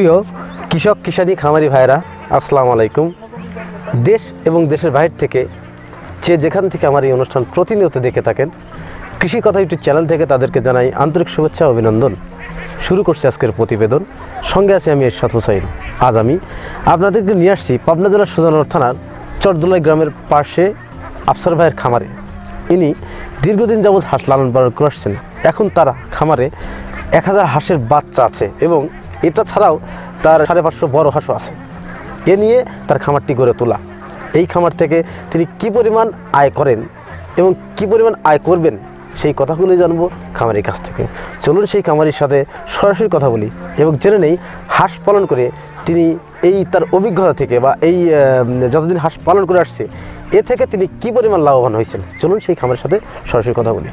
প্রিয় কৃষক কিষানি খামারি ভাইরা আসসালামু আলাইকুম। দেশ এবং দেশের বাইরে থেকে যে যেখান থেকে আমার এই অনুষ্ঠান প্রতিনিয়ত দেখে থাকেন, কৃষি কথা ইউটিউব চ্যানেল থেকে তাদেরকে জানাই আন্তরিক শুভেচ্ছা অভিনন্দন। শুরু করছি আজকের প্রতিবেদন। সঙ্গে আছি আমি এরশাদ হোসাইন। আজ আমি আপনাদেরকে নিয়ে আসছি পাবনা জেলার সুজানগর থানার চরদোলাই গ্রামের পাশে আফসার ভাইয়ের খামারে। ইনি দীর্ঘদিন যাবৎ হাঁস লালন পালন করে আসছেন। এখন তারা খামারে এক হাজার হাঁসের বাচ্চা আছে এবং এটা ছাড়াও তার সাড়ে পাঁচশো বড় হাঁসও আছে। এ নিয়ে তার খামারটি গড়ে তোলা। এই খামার থেকে তিনি কি পরিমাণ আয় করেন এবং কি পরিমাণ আয় করবেন, সেই কথাগুলোই জানব খামারির কাছ থেকে। চলুন সেই খামারির সাথে সরাসরি কথা বলি এবং জেনে নেই হাঁস পালন করে তিনি এই তার অভিজ্ঞতা থেকে বা এই যতদিন হাঁস পালন করে আসছে, এ থেকে তিনি কি পরিমাণ লাভবান হয়েছেন? চলুন সেই খামারের সাথে সরাসরি কথা বলি।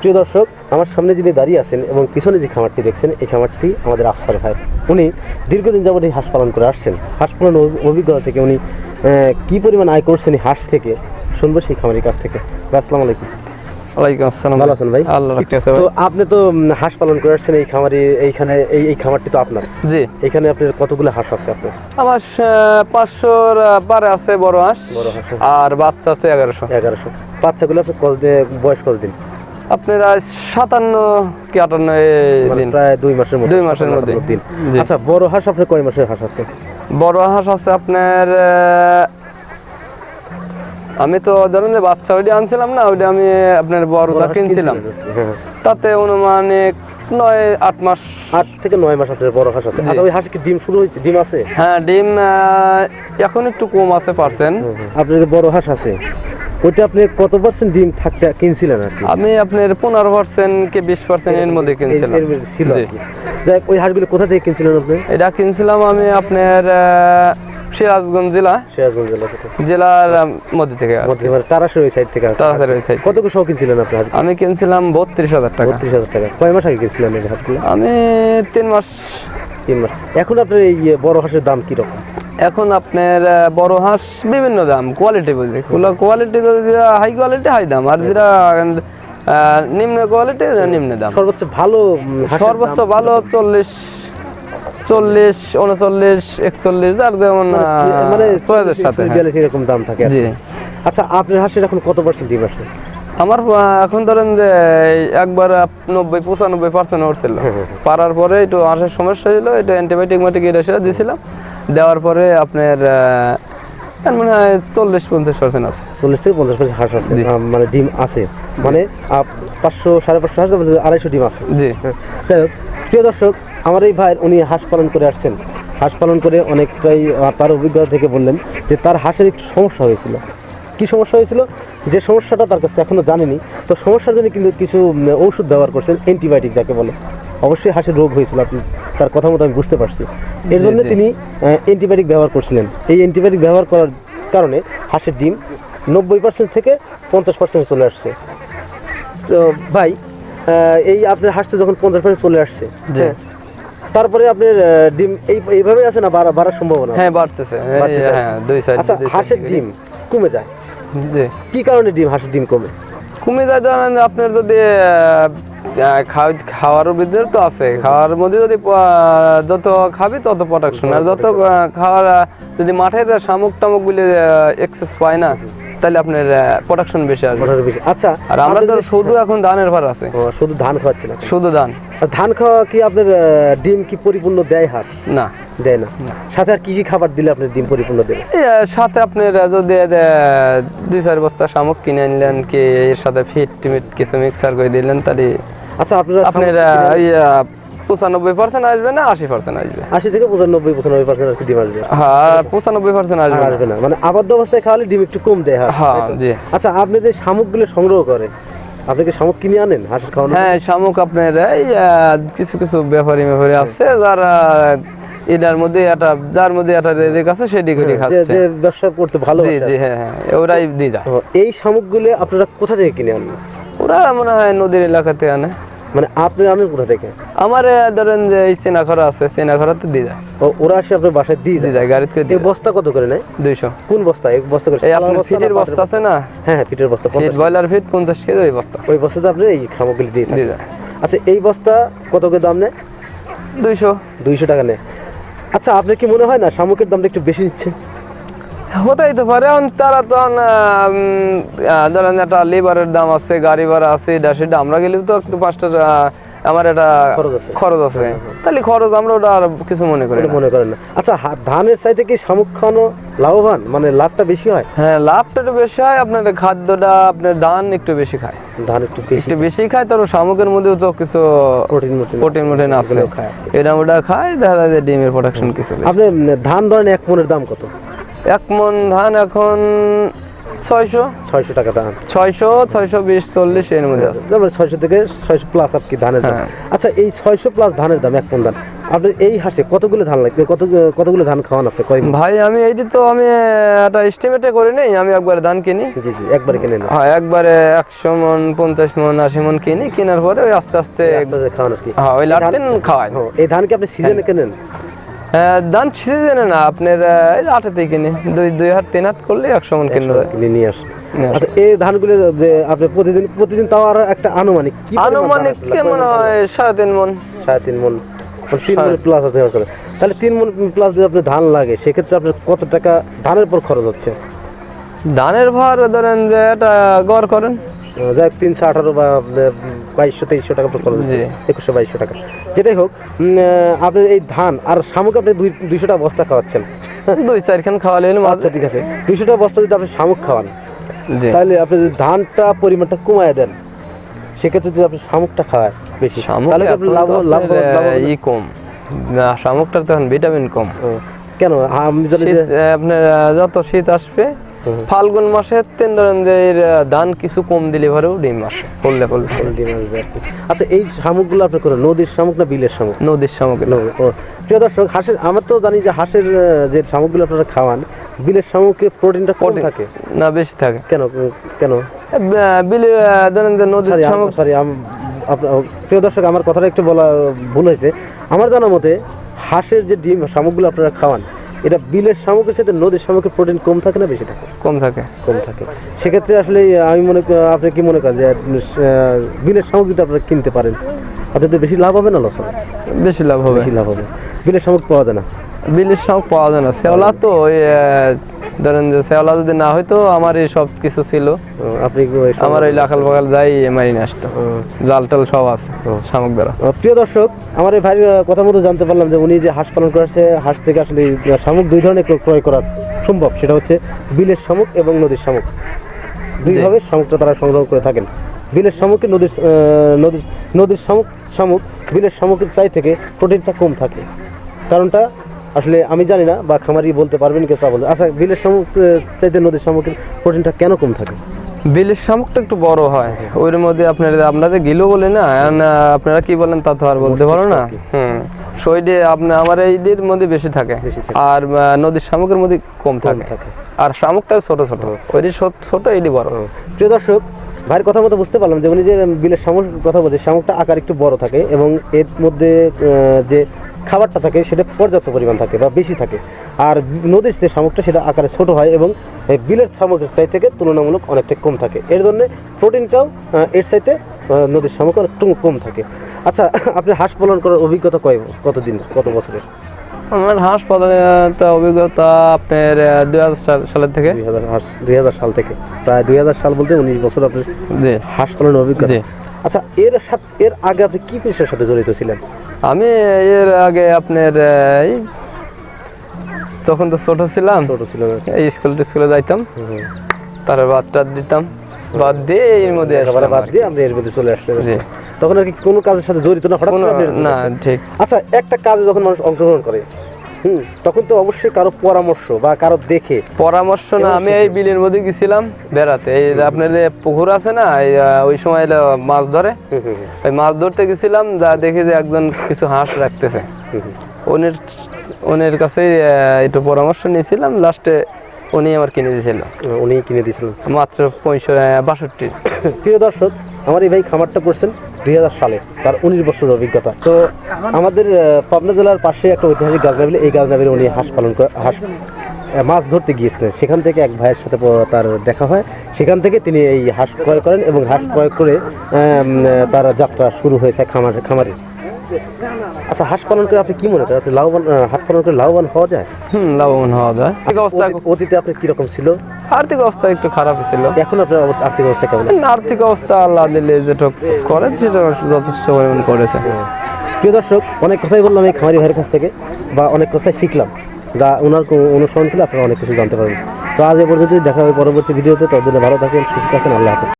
প্রিয় দর্শক আমার সামনে যিনি দাঁড়িয়ে আছেন এবং পিছনে যে খামারটি দেখছেন এই খামারটি আমাদের আফসার ভাই। উনি দীর্ঘদিন যাবত এই হাঁস পালন করে আসছেন। হাঁস পালন অভিজ্ঞতা থেকে উনি কি পরিমাণ আয় করছেন এই হাঁস থেকে শুনব সেই খামারের কাছ থেকে। আসসালামু আলাইকুম। ওয়ালাইকুম আসসালাম ভালো আছেন ভাই? আল্লাহ তো আপনি তো হাঁস পালন করে আসছেন এই খামারে এইখানে এই এই খামারটি তো আপনার। জি। এখানে আপনার কতগুলো হাঁস আছে আপনার? আমার পাঁচশোর পারে আছে বড় হাঁস। বড় হাঁস। আর বাচ্চা আছে এগারোশো। এগারোশো। বাচ্চাগুলো কত বয়স কতদিন? আপনার সাতান্ন কি আটান্ন মানে দিন? প্রায় দুই মাসের মধ্যে দুই মাসের মধ্যে। আচ্ছা বড় হাঁস আপনার কয় মাসের হাঁস আছে? বড় হাঁস আছে আপনার আমি তো ধরেন যে বাচ্চা ওইটা আনছিলাম না ওইটা আমি আপনার বড়টা কিনছিলাম। হ্যাঁ। তাতে অনুমানিক নয় আট মাস। আট থেকে নয় মাস আপনার বড় হাঁস আছে। আচ্ছা ওই হাঁস কি ডিম শুরু হয়েছে? ডিম আছে? হ্যাঁ ডিম এখন একটু কম আছে পার্সেন্ট। আপনার বড় হাঁস আছে ওইটা আপনি কত পার্সেন্ট ডিম থাকতে কিনছিলেন আর কি? আমি আপনার পনেরো পার্সেন্ট কি বিশ পার্সেন্ট এর মধ্যে কিনছিলাম। ছিল যাই ওই হাঁসগুলো কোথা থেকে কিনছিলেন আপনি? এটা কিনছিলাম আমি আপনার সিরাজগঞ্জ জেলা। সিরাজগঞ্জ জেলা থেকে। জেলার মধ্যে থেকে মানে তারাশের ওই সাইড থেকে আর ওই side কত সহ কিনছিলেন আপনি আমি কিনছিলাম বত্রিশ হাজার টাকা। বত্রিশ হাজার টাকা। কয় মাস আগে কিনছিলেন এই হাঁসগুলো আমি তিন মাস। তিন মাস। এখন আপনার এই বড় হাঁসের দাম কীরকম? এখন আপনার বড় হাঁস বিভিন্ন দাম কোয়ালিটি বুঝলি কোয়ালিটি যদি হাই কোয়ালিটি হাই দাম। আর যেটা নিম্ন কোয়ালিটি নিম্ন দাম। সর্বোচ্চ ভালো সর্বোচ্চ ভালো চল্লিশ চল্লিশ উনচল্লিশ একচল্লিশ যার যেমন মানে আহ, মানে সাথে। হ্যাঁ। বিয়াল্লিশ এরকম দাম থাকে আর। জি আচ্ছা আপনার হাঁসের এখন কত পার্সেন্ট ডিম আসে? আমার এখন ধরেন যে একবার নব্বই পঁচানব্বই পার্সেন্ট উঠছিল পারার পরে একটু হাঁসের সমস্যা ছিল এটা অ্যান্টিবায়োটিক মাটিক এটা সেটা দিয়েছিলাম দেওয়ার পরে আপনার মনে হয় চল্লিশ পঞ্চাশ পার্সেন্ট আছে। চল্লিশ থেকে পঞ্চাশ পার্সেন্ট হাঁস আছে। মানে ডিম আছে। মানে পাঁচশো সাড়ে পাঁচশো হাঁস আড়াইশো ডিম আছে। জি। হ্যাঁ। যাই হোক প্রিয় দর্শক আমার এই ভাই উনি হাঁস পালন করে আসছেন। হাঁস পালন করে অনেকটাই তার অভিজ্ঞতা থেকে বললেন যে তার হাঁসের একটু সমস্যা হয়েছিল। কি সমস্যা হয়েছিল? যে সমস্যাটা তার কাছে এখনও জানেনি। তো সমস্যার জন্য কিন্তু কিছু ঔষধ ব্যবহার করছেন অ্যান্টিবায়োটিক যাকে বলে। অবশ্যই হাঁসের রোগ হয়েছিল আপনি তার কথা মতো আমি বুঝতে পারছি। এর জন্য তিনি অ্যান্টিবায়োটিক ব্যবহার করছিলেন। এই অ্যান্টিবায়োটিক ব্যবহার করার কারণে হাঁসের ডিম নব্বই পার্সেন্ট থেকে পঞ্চাশ পার্সেন্ট চলে আসছে। তো ভাই এই আপনার হাঁসটা যখন পঞ্চাশ পার্সেন্ট চলে আসছে হ্যাঁ, তারপরে আপনার ডিম এই এইভাবেই আছে না বাড়া- বাড়ার সম্ভাবনা? হ্যাঁ বাড়তেছে। হ্যাঁ দুই সাইড আচ্ছা হাঁসের ডিম কমে যায়। কি কারণে ডিম হাঁসের ডিম কমে? কমে যায় ধরেন আপনার যদি খাওয়ার ভিতরে তো আছে। খাওয়ার মধ্যে যদি যত খাবি তত প্রোডাকশন আর যত খাওয়ার যদি মাঠের শামুক টামুক গুলি এক্সেস পায় না তাহলে আপনার প্রোডাকশন বেশি আসবে। আচ্ছা আর আমরা তো শুধু এখন ধানের ভার আছে। শুধু ধান খাওয়াচ্ছেন আপনি। শুধু ধান। ধান খাওয়া কি আপনার ডিম কি পরিপূর্ণ দেয় হাঁস না। দেয় না। সাথে আর কি কি খাবার দিলে আপনার ডিম পরিপূর্ণ দেবে? সাথে আপনার যদি দুই চার বস্তা শামুক কিনে আনলেন কি এর সাথে ফিট টিমিট কিছু মিক্সার করে দিলেন তাহলে আচ্ছা আপনারা আপনার পঁচানব্বই পার্সেন্ট আসবে না আশি পার্সেন্ট আসবে? আশি থেকে পঁচানব্বই পঁচানব্বই পার্সেন্ট কি ডিম আসবে। হ্যাঁ পঁচানব্বই পার্সেন্ট আসবে আসবে না। মানে আবদ্ধ অবস্থায় খাওয়ালে ডিম একটু কম দেয় হাঁস, হ্যাঁ, জি। আচ্ছা আপনি যে শামুকগুলো সংগ্রহ করে আপনি কি শামুক কিনে আনেন হাঁসের খাওয়ানো হ্যাঁ শামুক আপনার এই কিছু কিছু ব্যাপারী ব্যাপারী আছে যারা এটার মধ্যে একটা যার মধ্যে একটা রেজেক আছে সেটি করে খাচ্ছে। যে ব্যবসা করতে ভালো জি জি হ্যাঁ হ্যাঁ ওরাই দিয়ে যায় এই শামুকগুলো আপনারা কোথা থেকে কিনে আনেন? ওরা মনে হয় নদীর এলাকাতে আনে। মানে আপনি আনেন কোথা থেকে? আমার ধরেন যে এই চেনাখরা আছে চেনাখরাতে দিয়ে যায়। ও, ওরা আসে আপনার বাসায় দিয়ে দিয়ে যায় গাড়িতে এই বস্তা কত করে নেয়? দুইশো। কোন বস্তা? এক বস্তা করে এই আপনার ফিটের বস্তা আছে না? হ্যাঁ হ্যাঁ ফিটের বস্তা ফিট ব্রয়লার ফিট পঞ্চাশ কেজি ওই বস্তা। ওই বস্তাতে আপনি এই সামগ্রী দিয়ে দিয়ে যায়। আচ্ছা এই বস্তা কত করে দাম নেয়? দুইশো। দুইশো টাকা নেয়। আচ্ছা আপনার কি মনে হয় না শামুকের দামটা একটু বেশি নিচ্ছে? হতেই তো পারে। এখন তারা তো ধরেন একটা লেবারের দাম আছে গাড়ি ভাড়া আছে এটা সেটা আমরা গেলেও তো একটু পাঁচটা আমার একটা খরচ আছে। খরচ আছে। তাহলে খরচ আমরা ওটা আর কিছু মনে করি মনে করেন না। আচ্ছা ধানের চাইতে কি শামুক খাওয়ানো লাভবান? মানে লাভটা বেশি হয়? হ্যাঁ লাভটা একটু বেশি হয় আপনার খাদ্যটা আপনার ধান একটু বেশি খায়। ধান একটু বেশি একটু বেশি খায় তারপর শামুকের মধ্যেও তো কিছু প্রোটিন প্রোটিন মোটিন আছে। খায়। এটা ওটা খায় দেখা যায় যে ডিমের প্রোডাকশন কিছু আপনি ধান ধরেন এক মনের দাম কত? এক মন ধান এখন ছয়শো। ছয়শো টাকা ধান। ছয়শো ছয়শো বিশ চল্লিশ এর মধ্যে আছে। তারপরে ছয়শো থেকে ছয়শো প্লাস আর কি ধানের দাম। হ্যাঁ। আচ্ছা এই ছয়শো প্লাস ধানের দাম এক মন ধান আপনি এই হাসে কতগুলো ধান লাগবে? কত কতগুলো ধান খাওয়ান আপনি? কয় ভাই আমি এইটি তো আমি একটা এস্টিমেটে করে নেই আমি একবার ধান কিনি। জি জি একবারে কিনে নেন। হ্যাঁ একবারে একশো মন পঞ্চাশ মন আশি মন কিনি কেনার পরে ওই আস্তে আস্তে খাওয়ান আর কি। হ্যাঁ ওই লাট দিন খাওয়াই। এই ধান কি আপনি সিজনে কেনেন? হ্যাঁ, ধান সিজনে না আপনার এই আটাতে কিনি। দুই দুই হাত তিন হাত করলে একশো মন কিনে নিয়ে আসেন। নিয়ে আসেন। আচ্ছা এই ধানগুলো যে আপনি প্রতিদিন প্রতিদিন তাও আর একটা আনুমানিক কি আনুমানিক কেমন হয় সাড়ে তিন মন। সাড়ে তিন মন। মানে তিন মন প্লাস আছে আসলে তাহলে তিন মন প্লাস যদি আপনি ধান লাগে সেক্ষেত্রে আপনার কত টাকা ধানের পর খরচ হচ্ছে? ধানের ভার ধরেন যে এটা গড় করেন। যাই তিনশো আঠারো বা বাইশশো তেইশশো টাকা খরচ হচ্ছে একুশশো বাইশশো টাকা। যেটাই হোক আপনার এই ধান আর শামুক আপনি দুই দুইশো টাকা বস্তা খাওয়াচ্ছেন। দুই চারখান খাওয়ালে হলো মাঝে আচ্ছা ঠিক আছে। দুইশো টাকা বস্তা যদি আপনি শামুক খাওয়ান তাহলে আপনি যদি ধানটা পরিমাণটা কমায় দেন সেক্ষেত্রে যদি আপনি শামুকটা খাওয়ায় বেশি শামুক তাহলে আপনি লাভ লাভ ই কম। শামুকটার তখন ভিটামিন কম। কেন? আমি জানি আপনার যত শীত আসবে। ফাল্গুন মাসে তিন ধরেন যে এর, আহ, ধান কিছু কম দিলে পরেও ডিম আসে পড়লে পড়লে ডিম আসবে আর কি। আচ্ছা এই শামুকগুলো আপনি করেন নদীর শামুক না বিলের শামুক? নদীর শামুক। প্রিয় দর্শক হাঁসের আমরা তো জানি যে হাঁসের যে শামুকগুলো আপনারা খাওয়ান বিলের শামুকে প্রোটিনটা কম থাকে? না বেশি থাকে। কেন? কেন? বিলে ধরেন যে নদীর সরি শামুক সরি প্রিয় দর্শক আমার কথাটা একটু বলা ভুল হয়েছে। আমার জানা মতে হাঁসের যে ডিম শামুকগুলো আপনারা খাওয়ান এটা বিলের শামুকের সাথে নদীর শামুকের প্রোটিন কম থাকে না বেশি থাকে? কম থাকে। কম থাকে। সেক্ষেত্রে আসলে আমি মনে করি আপনি কি মনে করেন যে বিলের শামুক যদি আপনারা কিনতে পারেন? আপনাদের বেশি লাভ হবে না লস হবে? বেশি লাভ হবে। বেশি লাভ হবে। বিলের সামগ্রী পাওয়া যায় না? বিলের শামুক পাওয়া যায় না। শেওলা তো ধরেন যে শেওলা যদি না হয়তো আমার এই সব কিছু ছিল। আপনি আমার ওই লাখাল বাগাল যাই মারি নিয়ে আসতো। জাল টাল সব আছে শামুক আহ, প্রিয় দর্শক আমার এই ভাইয়ের কথা মতো জানতে পারলাম যে উনি যে হাঁস পালন করেছে হাঁস থেকে আসলে এই, শামুক দুই ধরনের ক্রয়- ক্রয় করা সম্ভব। সেটা হচ্ছে বিলের শামুক এবং নদীর শামুক। দুইভাবে শামুকটা তারা সংগ্রহ করে থাকেন। বিলের শামুকে নদীর নদীর নদীর শামুক শামুক বিলের শামুকের চাই থেকে প্রোটিনটা কম থাকে। কারণটা আসলে আমি জানি না বা খামারি বলতে পারবেন কেউ তা বলতে আচ্ছা বিলের শামুক চাইতে নদীর শামুকের প্রোটিনটা কেন কম থাকে? বিলের শামুকটা একটু বড় হয়। ওর মধ্যে আপনার আপনাদের গিলো বলে না আপনারা কি বলেন তা তো আর বলতে পারো না। হুম। শৈডে আপনার আমার এইদের মধ্যে বেশি থাকে। আর নদীর শামুকের মধ্যে কম থাকে। আর শামুকটা ছোট ছোট। ওইটি ছোট এইটি বড়। প্রিয় দর্শক ভাইয়ের কথা মতো বুঝতে পারলাম যে উনি যে বিলের শামুক কথা বলছে শামুকটা আকার একটু বড় থাকে এবং এর মধ্যে যে খাবারটা থাকে সেটা পর্যাপ্ত পরিমাণ থাকে বা বেশি থাকে। আর নদীর যে শামুকটা সেটা আকারে ছোট হয় এবং বিলের শামুকের চাই থেকে তুলনামূলক অনেকটা কম থাকে। এর জন্য প্রোটিনটাও এর চাইতে নদীর শামুক একটু কম থাকে। আচ্ছা আপনি হাঁস পালন করার অভিজ্ঞতা কয় কতদিন কত বছরের? আমার হাঁস পালনের অভিজ্ঞতা আপনার দুই হাজার সালের থেকে। দুই হাজার হাঁস দুই হাজার সাল থেকে। প্রায় দুই হাজার সাল বলতে উনিশ বছর আপনি জি। হাঁস পালনের অভিজ্ঞতা। আচ্ছা এর সাথে এর আগে আপনি কি পেশার সাথে জড়িত ছিলেন? আমি এর আগে আপনার এই তখন তো ছোট ছিলাম। ছোট ছিলেন এই স্কুল টিস্কুলে যাইতাম। তারপর বাদ টাদ দিতাম। বাদ দিয়ে এর মধ্যে একেবারে বাদ দিয়ে আপনি এর মধ্যে চলে আসলেন। জি। তখন আর কি কোনো কাজের সাথে জড়িত না? হঠাৎ না ঠিক। আচ্ছা একটা কাজে যখন মানুষ অংশগ্রহণ করে হুম তখন তো অবশ্যই কারও পরামর্শ বা কারও দেখে। পরামর্শ না আমি এই বিলের মধ্যে গেছিলাম বেড়াতে। এই আপনার যে পুকুর আছে না ওই সময় মাছ ধরে। ওই মাছ ধরতে গেছিলাম যা দেখে যে একজন কিছু হাঁস রাখতেছে। ওনের ওনের কাছে একটু পরামর্শ নিয়েছিলাম লাস্টে উনি আমার কিনে দিয়েছিল। উনি কিনে দিয়েছিলেন। মাত্র পঁয়ষট্টি বাষট্টি। প্রিয় দর্শক আমার এই ভাই খামারটা করছেন। দু হাজার সালে তার উনিশ বছরের অভিজ্ঞতা। তো আমাদের পাবনা জেলার পাশে একটা ঐতিহাসিক গাছনাবিল এই গাছ গাছনাবিলে উনি হাঁস পালন করে হাঁস মাছ ধরতে গিয়েছিলেন। সেখান থেকে এক ভাইয়ের সাথে তার দেখা হয়। সেখান থেকে তিনি এই হাঁস ক্রয় করেন এবং হাঁস ক্রয় করে তার যাত্রা শুরু হয়েছে খামার খামারে। আচ্ছা হাঁস পালন করে আপনি কি মনে করেন? আপনি লাভবান হাঁস পালন করে লাভবান হওয়া যায়? হুম লাভবান হওয়া যায়। অতীতে আপনি কীরকম ছিল? আর্থিক অবস্থা একটু খারাপ ছিল। এখন আপনার আর্থিক অবস্থা কেমন? আর্থিক অবস্থা আল্লাহ দিলে যেটা করে সেটা যথেষ্ট পরিমাণ করেছে। প্রিয় দর্শক অনেক কথাই বললাম এই খামারি ভাইয়ের কাছ থেকে বা অনেক কথাই শিখলাম। যা ওনার কোনো অনুসরণ করলে আপনারা অনেক কিছু জানতে পারবেন। তো আজ এ পর্যন্ত দেখা হবে পরবর্তী ভিডিওতে ততদিনে ভালো থাকেন সুস্থ থাকেন আল্লাহ হাফেজ।